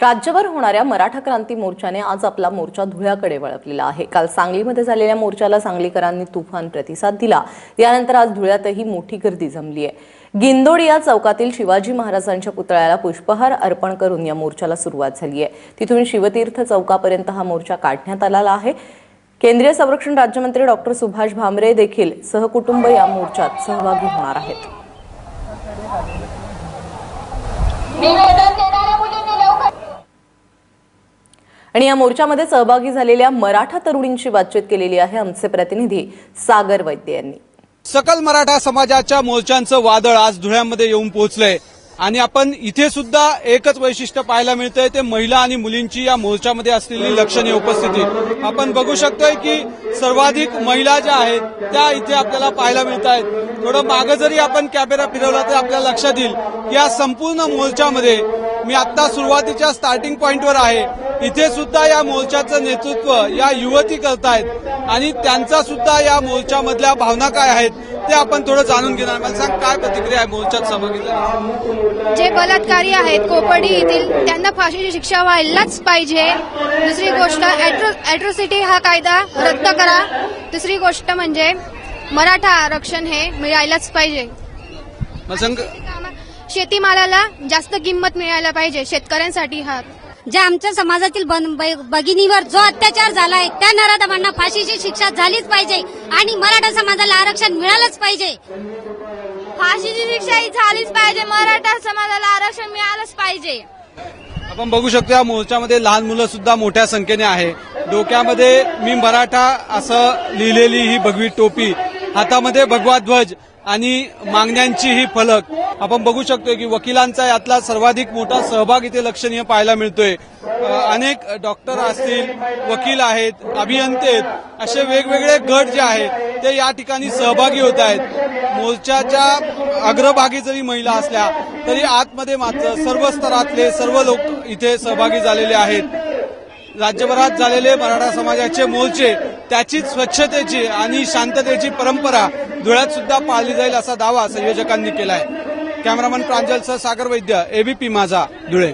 राज्यभर होणाऱ्या मराठा क्रांती मोर्चाने आज आपला मोर्चा धुळ्याकडे वळवलेला आहे. काल सांगलीमध्ये झालेल्या मोर्चाला सांगलीकरांनी तुफान प्रतिसाद दिला. यानंतर आज धुळ्यातही मोठी गर्दी जमली आहे. गिंदोडी या चौकातील शिवाजी महाराजांच्या पुतळ्याला पुष्पहार अर्पण करून या मोर्चाला सुरुवात झाली आहे. तिथून शिवतीर्थ चौकापर्यंत हा मोर्चा काढण्यात आलेला आहे. केंद्रीय संरक्षण राज्यमंत्री डॉक्टर सुभाष भामरे देखील सहकुटुंब या मोर्चात सहभागी होणार आहेत. आणि या मोर्चामध्ये सहभागी झालेल्या मराठा तरुणींशी बातचीत केलेली आहे आमचे प्रतिनिधी सागर वैद्य यांनी. सकल मराठा समाजाच्या मोर्चांचं वादळ आज धुळ्यामध्ये येऊन पोहोचलंय. आणि आपण इथे सुद्धा एकच वैशिष्ट्य पाहायला मिळतंय ते महिला आणि मुलींची या मोर्चामध्ये असलेली लक्षणीय उपस्थिती. आपण बघू शकतोय की सर्वाधिक महिला ज्या आहेत त्या इथे आपल्याला पाहायला मिळत आहेत थोडं मागं जरी आपण कॅमेरा फिरवला तर आपल्याला लक्षात येईल की या संपूर्ण मोर्चामध्ये मी आता सुरुवातीच्या स्टार्टिंग पॉईंटवर आहे इथे सुद्धा या मोर्चाचं नेतृत्व या युवती करतायत. आणि त्यांचा सुद्धा या मोर्चामधल्या भावना काय आहेत ते आपण थोडं जाणून घेणार. मला सांग काय प्रतिक्रिया आहे मोर्चात सहभागी जे बलात्कारी आहेत कोपर्डी येथील त्यांना फाशीची शिक्षा व्हायलाच पाहिजे. दुसरी गोष्ट अॅट्रोसिटी हा कायदा रद्द करा. दुसरी गोष्ट म्हणजे मराठा आरक्षण हे मिळायलाच पाहिजे. शेतीमालाला जास्त किंमत मिळायला पाहिजे शेतकऱ्यांसाठी हा. ज्या आमच्या समाजातील बन- ब- भगिनीवर जो अत्याचार झालाय त्या नराधमांना फाशीची शिक्षा झालीच पाहिजे आणि मराठा समाजाला आरक्षण मिळालंच पाहिजे. फाशीची शिक्षा ही झालीच पाहिजे मराठा समाजाला आरक्षण मिळालंच पाहिजे. आपण बघू शकतो या मोर्चामध्ये लहान मुलं सुद्धा मोठ्या संख्येने आहे. डोक्यामध्ये मी मराठा असं लिहिलेली ही भगवी टोपी. हातामध्ये भगवा ध्वज. आणि मागण्यांची ही फलक. आपण बघू शकतोय की वकिलांचा यातला सर्वाधिक मोठा सहभाग इथे लक्षणीय पाहायला मिळतोय. अनेक डॉक्टर असतील वकील आहेत अभियंते आहेत असे वेगवेगळे गट जे आहेत ते या ठिकाणी सहभागी होत आहेत. मोर्चाच्या अग्रभागी जरी महिला असल्या तरी आतमध्ये मात्र सर्व स्तरातले सर्व लोक इथे सहभागी झालेले आहेत. राज्यभरात झालेले मराठा समाजाचे मोर्चे त्याची स्वच्छतेची आणि शांततेची परंपरा धुळ्यात सुद्धा पाळली जाईल असा दावा संयोजकांनी केलाय. कॅमेरामन प्रांजलसह सागर वैद्य एबीपी माझा धुळे.